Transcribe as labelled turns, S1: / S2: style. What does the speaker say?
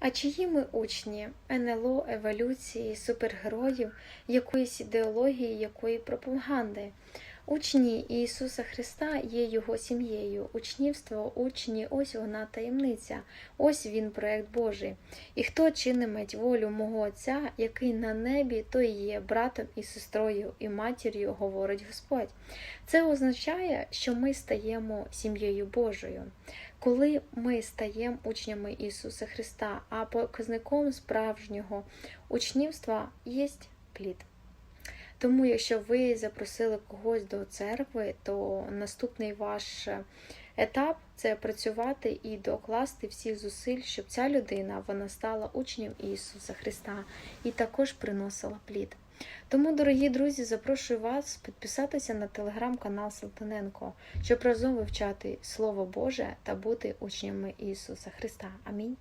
S1: А чиї ми учні НЛО, еволюції, супергероїв, якоїсь ідеології, якої пропаганди? Учні Ісуса Христа є Його сім'єю. Учнівство, учні, ось вона таємниця, ось він проект Божий. І хто чиниметь волю мого Отця, який на небі, той є братом і сестрою, і матір'ю, говорить Господь. Це означає, що ми стаємо сім'єю Божою. Коли ми стаємо учнями Ісуса Христа, а показником справжнього учнівства є плід. Тому, якщо ви запросили когось до церкви, то наступний ваш етап це працювати і докласти всіх зусиль, щоб ця людина вона стала учнем Ісуса Христа і також приносила плід. Тому, дорогі друзі, запрошую вас підписатися на телеграм-канал Салтаненко, щоб разом вивчати Слово Боже та бути учнями Ісуса Христа. Амінь.